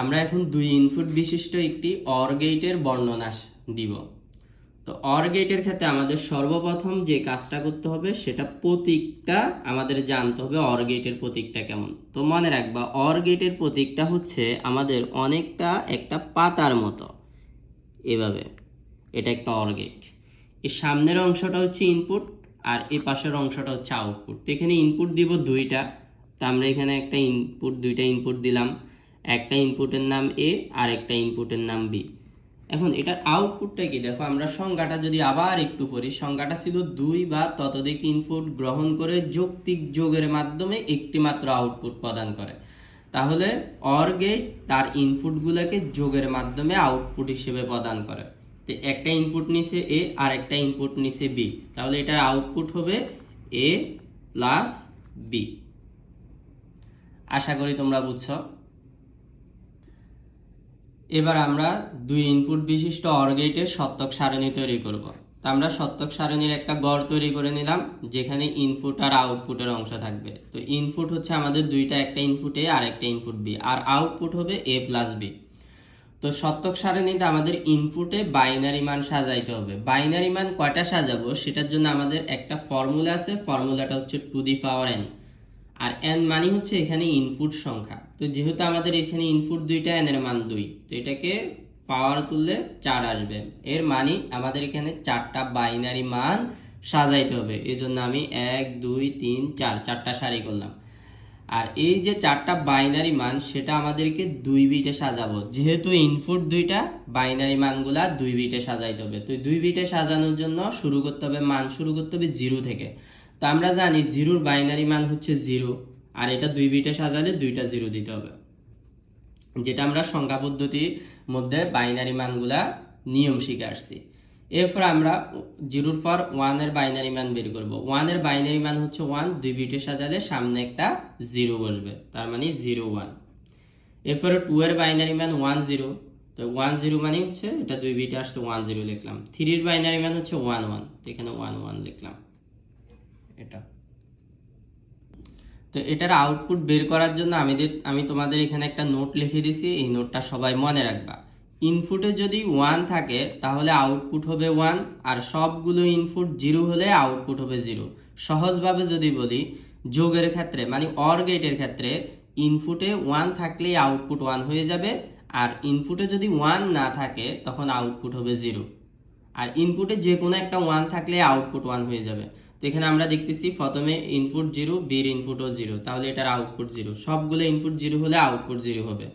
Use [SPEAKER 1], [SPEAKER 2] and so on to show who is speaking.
[SPEAKER 1] আমরা এখন দুই ইনপুট বিশিষ্ট একটি অর গেটের বর্ণনা দিব। তো অর গেটের ক্ষেত্রে আমাদের সর্বপ্রথম যে কাজটা করতে হবে, সেটা প্রতীকটা আমাদের জানতে হবে অর গেটের প্রতীকটা কেমন। তো মনে রাখবা অর গেটের প্রতীকটা হচ্ছে আমাদের অনেকটা একটা পাতার মতো। এভাবে। এটা একটা অর গেট এই সামনের অংশটা হচ্ছে ইনপুট আর এই পাশের অংশটা হচ্ছে আউটপুট তো এখানে ইনপুট দিব দুইটা। তো আমরা এখানে একটা ইনপুট দুইটা ইনপুট দিলাম। একটা ইনপুটের নাম এ আর একটা ইনপুটের নাম বি এখন এটার আউটপুটটা কি? দেখো, আমরা সংজ্ঞাটা যদি আবার একটু পড়ি, সংজ্ঞাটা ছিল দুই বা ততোধিক ইনপুট গ্রহণ করে যৌক্তিক যোগের মাধ্যমে একটি মাত্র আউটপুট প্রদান করে। তাহলে অর গেট তার ইনপুটগুলোকে যোগের মাধ্যমে আউটপুট হিসেবে প্রদান করে। তো একটা ইনপুট নিছে এ আর একটা ইনপুট নিছে বি তাহলে এটার আউটপুট হবে এ প্লাস বি আশা করি তোমরা বুঝছ। এবার আমরা দুই ইনপুট বিশিষ্ট অর গেটের সত্যক সারণী তৈরি করব। তো আমরা সত্যক সারণীর একটা গড় তৈরি করে নিলাম, যেখানে ইনপুট আর আউটপুটের অংশ থাকবে। তো ইনপুট হচ্ছে আমাদের দুইটা, একটা ইনপুট এ আর একটা ইনপুট বি আর আউটপুট হবে এ প্লাস বি তো সত্যক সারণীতে আমাদের ইনপুটে বাইনারি মান সাজাইতে হবে। বাইনারি মান কয়টা সাজাবো? সেটার জন্য আমাদের একটা ফর্মুলা আছে ফর্মুলাটা হচ্ছে two the power N R N মানে হচ্ছে এখানে ইনপুট সংখ্যা। তো যেহেতু আমাদের এখানে ইনপুট দুইটা এন এর মান দুই, তো এটাকে পাওয়ার তুললে চার আসবে। এর মানে আমাদের এখানে চারটা বাইনারি মান সাজাইতে হবে। এই জন্য আমি এক, দুই, তিন, চার, চারটা সারি করলাম। আর এই যে চারটা বাইনারি মান, সেটা আমাদেরকে দুই বিটে সাজাবো। যেহেতু ইনপুট দুইটা বাইনারি মানগুলা দুই বিটে সাজাইতে হবে। তো দুই বিটে সাজানোর জন্য শুরু করতে হবে, মান শুরু করতে হবে জিরো থেকে। তো আমরা জানি জিরোর বাইনারি মান হচ্ছে জিরো, আর এটা দুই বিটে সাজালে দুইটা জিরো দিতে হবে। যেটা আমরা সংখ্যা পদ্ধতির মধ্যে বাইনারি মানগুলা নিয়ম শিখে আসছি। এরপর আমরা জিরোর পর ওয়ানের বাইনারি মান বের করব। ওয়ানের বাইনারি মান হচ্ছে ওয়ান, দুই বিটে সাজালে সামনে একটা জিরো বসবে, তার মানে জিরো ওয়ান। এরপরে টু এর বাইনারি মান ওয়ান জিরো, তো ওয়ান জিরো মানে হচ্ছে এটা দুই বিটে আসছে ওয়ান জিরো লিখলাম। থ্রির বাইনারি মান হচ্ছে ওয়ান ওয়ান এখানে ওয়ান ওয়ান লিখলাম। এটা। তো এটার আউটপুট বের করার জন্য আমি আমি তোমাদের এখানে একটা নোট লিখে দিছি, এই নোটটা সবাই মনে রাখবা। ইনপুটে যদি ওয়ান থাকে, তাহলে আউটপুট হবে ওয়ান আর সবগুলো ইনপুট জিরো হলে আউটপুট হবে জিরো সহজভাবে যদি বলি, যোগের ক্ষেত্রে মানে অর গেটের ক্ষেত্রে ইনপুটে ওয়ান থাকলেই আউটপুট ওয়ান হয়ে যাবে, আর ইনপুটে যদি ওয়ান না থাকে, তখন আউটপুট হবে জিরো আর ইনপুটে যে কোনো একটা ওয়ান থাকলে আউটপুট ওয়ান হয়ে যাবে। এখানে আমরা দেখতেছি প্রথমে ইনপুট জিরো বির ইনপুটও জিরো তাহলে এটার আউটপুট জিরো সবগুলো ইনপুট জিরো হলে আউটপুট জিরো হবে।